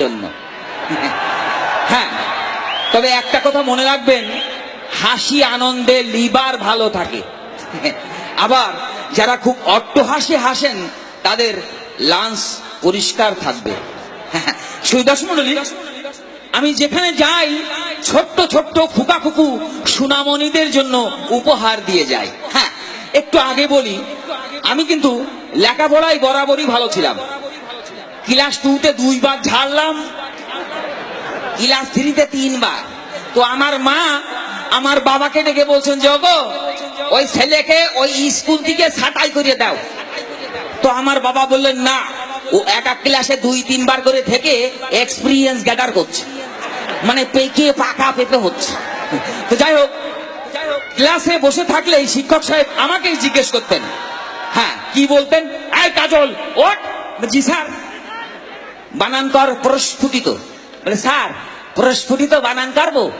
জন্য। হ্যাঁ তবে একটা কথা মনে রাখবেন, হাসি আনন্দে লিবার ভালো থাকে। আবার যারা খুব অট্টহাসি হাসেন, তাদের লাংস পরিষ্কার থাকবে। আমি যেখানে যাই, ছোট্ট ছোট্ট খুকা খুকু সুনামণিদের জন্য উপহার দিয়ে যাই। হ্যাঁ একটু আগে বলি, আমি কিন্তু লেখাপড়ায় বরাবরই ভালো ছিলাম। ক্লাস টুতে দুইবার ঝাড়লাম ক্লাস থ্রিতে তিনবার। তো আমার মা আমার বাবাকে ডেকে বলছেন, যে ওগো, ওই ছেলেকে ওই স্কুল থেকে ছাটাই করে দাও। তো আমার বাবা বললেন, না, ও এক এক ক্লাসে দুই তিনবার করে থেকে এক্সপিরিয়েন্স গ্যাদার করছে। মানে পেকে, পাকা পেতে হচ্ছে। তো যাই হোক, ক্লাসে বসে থাকলে শিক্ষক সাহেব আমাকেই জিজ্ঞেস করতেন হ্যাঁ কি বলতেন? আয় কাজল ওট জি স্যার বানান কর প্রস্ফুটিত। বলে স্যার প্রস্ফুটিত বানান করব।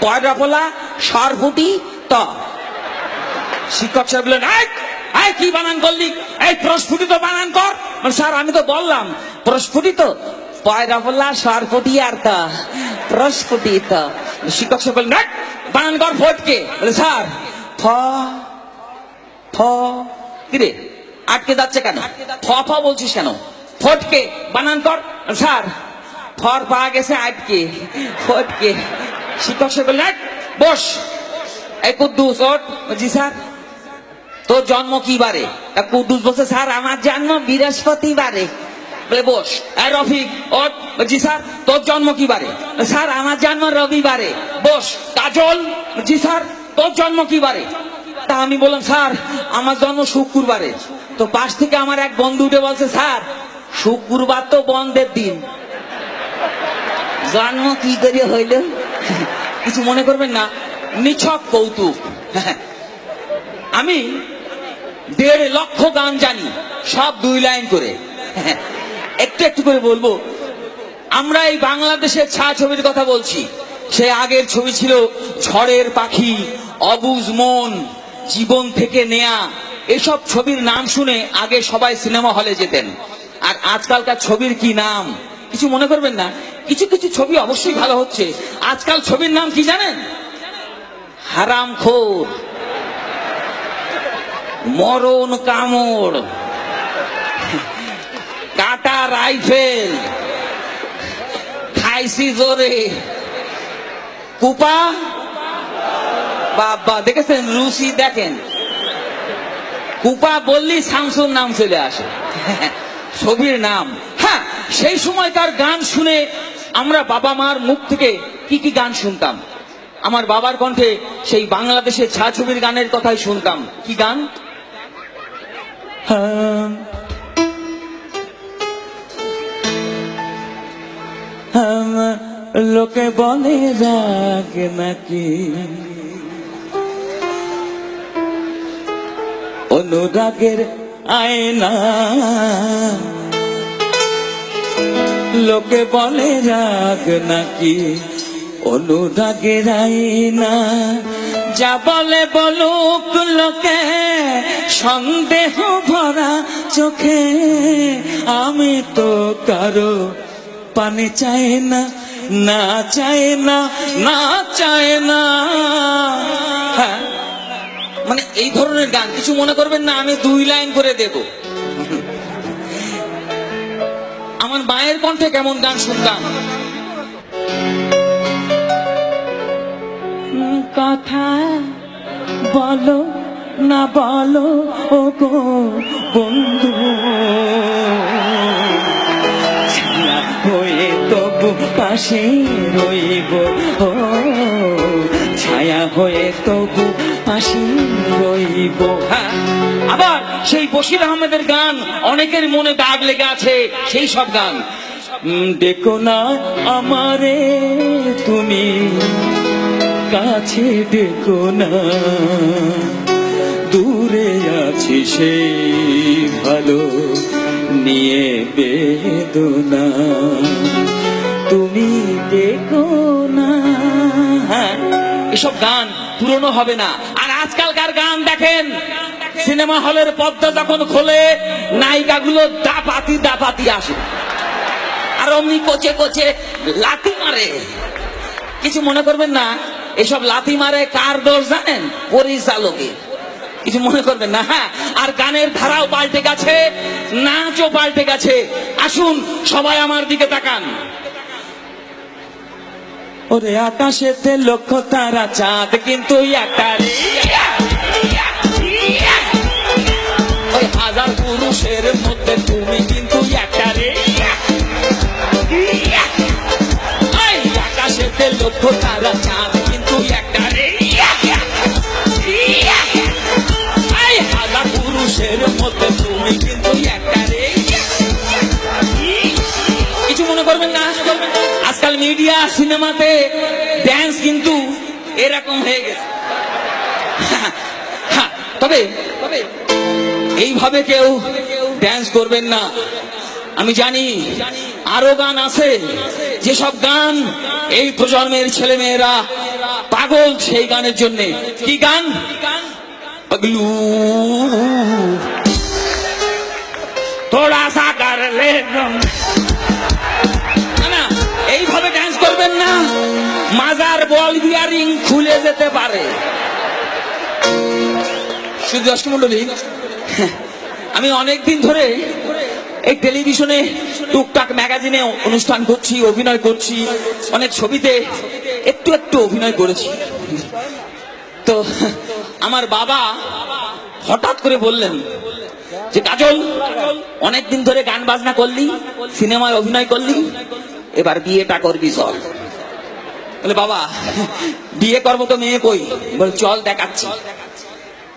পয়ডাপলা সরফুটি ত। শিক্ষক স্যার বললেন "এই, কি বানান করলি? এই প্রস্ফুটিত বানান কর। স্যার আমি তো বললাম প্রস্ফুটিত পয়ডাপলা সরফুটি আর ত প্রস্ফুটিত শিক্ষক সাহেব বললেন "এই, বানান কর ফটকে বলে স্যার ফ ফ কিরে আটকে যাচ্ছে কেন? ফ ফ বলছিস কেন? ফটকে। বানান কর। স্যার ফর পাওয়া গেছে আটকে। ফটকে। শিক্ষক সে বললেন "এই, বস। এই কুদ্দুস ওঠ। জি স্যার তোর জন্ম কি বারে? কুদ্দুস বলছে স্যার আমার জন্ম বৃহস্পতিবারে। বলে বস এই রফিক ওঠ। জি স্যার তোর জন্ম কি বারে? স্যার আমার জন্ম রবিবারে। বস কাজল? জি স্যার তোর জন্ম কি বারে? তা আমি বললাম স্যার আমার জন্ম শুক্রবারে। তো পাশ থেকে আমার এক বন্ধু উঠে বলছে, স্যার, শুক্রবার তো বন্ধের দিন। জন্ম কি করে হইল? কিছু মনে করবেন না, নিছক কৌতুক। আমি দেড় লক্ষ গান জানি, সব দুই লাইন করে। একটু একটু করে বলব, আমরা এই বাংলাদেশের ছা ছায়াছবির কথা বলছি। সে আগের ছবি ছিল, ঝড়ের পাখি, অবুজ মন, জীবন থেকে নেয়া। এসব ছবির নাম শুনে আগে সবাই সিনেমা হলে যেতেন। আর আজকালকার ছবির কি নাম? কিছু মনে করবেন না? কিছু কিছু ছবি অবশ্যই ভালো হচ্ছে। আজকাল ছবির নাম কি জানেন? হারাম খোর। মরণ কামড়। কাটা রাইফেল। খাইছি জোরে। কুপা? বাবা, দেখেছেন? রুসি দেখেন। কুপা বললি শামসুর নাম চলে আসে। ছবির নাম। হ্যাঁ সেই সময় তার গান শুনে আমরা বাবা মার মুখ থেকে কি কি গান শুনতাম। আমার বাবার কণ্ঠে সেই বাংলাদেশের ছায়াছবির গানের কথাই শুনতাম। কি গান? লোকে বলে রাগ নাকি? অনুরাগের আয়না। লোকে বলে, রাগ নাকি অনুরাগের আয়না? যা বলে বলুক লোকে, সন্দেহ ভরা চোখে। আমি তো কারও পানি চাই না না চাই না না চাই না। মানে এই ধরনের গান কিছু মনে করবেন না, আমি দুই লাইন করে দেব। আমার মায়ের কণ্ঠে কেমন গান শুনতাম কথা বলো না বলো, ও গো বন্ধু। হয়ে তবু পাশে রইব, ও ছায়া হয়ে তবু পাশে রইব হ্যাঁ? আবার সেই বশির আহমেদের গান অনেকের মনে দাগ লেগে আছে, সেই সব গান। দেখো না আমারে তুমি, কাছে দেখো না। দূরে আছি সেই ভালো নিয়ে বেদনা। তুমি দেখো এসব গান পুরনো হবে না। আর আজকালকার গান দেখেন, সিনেমা হলের পর্দা যখন খোলে, নায়িকাগুলো দাপাতি দাপাতি আসে। আর অমনি কোচে কোচে লাথি মারে। কিছু মনে করবেন না, এসব লাথি মারে কার দোষ জানেন? পরিচালকের কিছু মনে করবেন না হ্যাঁ আর গানের ধারাও পাল্টে গেছে, নাচও পাল্টে গেছে। আসুন, সবাই আমার দিকে তাকান। ওরে আকাশেতে লক্ষ তারা চাঁদ, কিন্তু একটা। ওই হাজার পুরুষের মধ্যে তুমি কিন্তু একটা রে আকাশেতে লক্ষ আজকাল মিডিয়া, সিনেমাতে ড্যান্স কিন্তু এরকম হয়ে গেছে। তবে এইভাবে কেউ ড্যান্স করবেন না। আমি জানি আরও গান আছে, যেসব গান এই প্রজন্মের ছেলে মেয়েরা পাগল সেই গানের জন্য। কি গান? পগলু। থোড়া সা কর লে যেতে পারে। আমি অনেক দিন ধরে এই টেলিভিশনে টুকটাক ম্যাগাজিনে অনুষ্ঠান করছি, অভিনয় করছি, অনেক ছবিতে একটু একটু অভিনয় করেছি। তো আমার বাবা হঠাৎ করে বললেন যে, কাজল অনেক দিন ধরে গান বাজনা করলি, সিনেমায় অভিনয় করলি, এবার বিয়েটা করবি চল। বলে, বাবা, বিয়ে করব তো মেয়ে কই? বল, চল দেখাচ্ছি।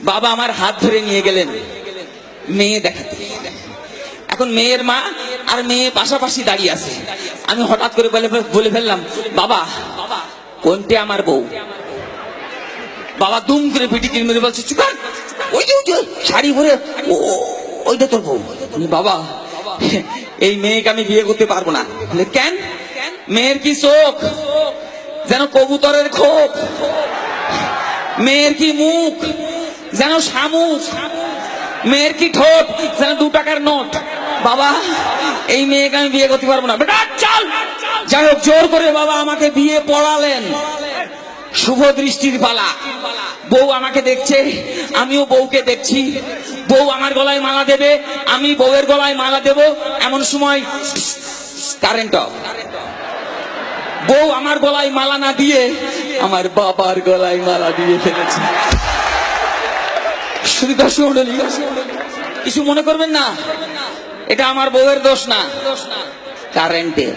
বাবা আমার হাত ধরে নিয়ে গেলেন, মেয়ে দেখাতে। এখন মেয়ের মা আর মেয়ে পাশাপাশি দাঁড়িয়ে আছে। আমি হঠাৎ করে বলে বলে ফেললাম, বাবা, কোনটা আমার বউ? বাবা দুম করে পিটি কিনে মেরে বলছে চুকার ওই যে শাড়ি ও- ওইটা তোর বউ? বাবা, এই মেয়েকে আমি বিয়ে করতে পারব না। কেন? মেয়ের কি চোখ যেন কবুতরের খোপ, মেয়ের কি মুখ, যেন শামুক, মেয়ের কি ঠোঁট, যেন দু টাকার নোট। বাবা, এই মেয়েকে আমি বিয়ে করতে পারব না। বেটা, চল। যাই হোক, জোর করে বাবা আমাকে বিয়ে পড়ালেন। শুভ দৃষ্টির পালা। বউ আমাকে দেখছে, আমিও বউকে দেখছি। বউ আমার গলায় মালা দেবে, আমি বউয়ের গলায় মালা দেব। এমন সময়, কারেন্ট অফ। বউ আমার গলায় মালা না দিয়ে আমার বাবার গলায় মালা দিয়ে ফেলেছে। কিছু মনে করবেন না? এটা আমার বউয়ের দোষ না। কারেন্টের।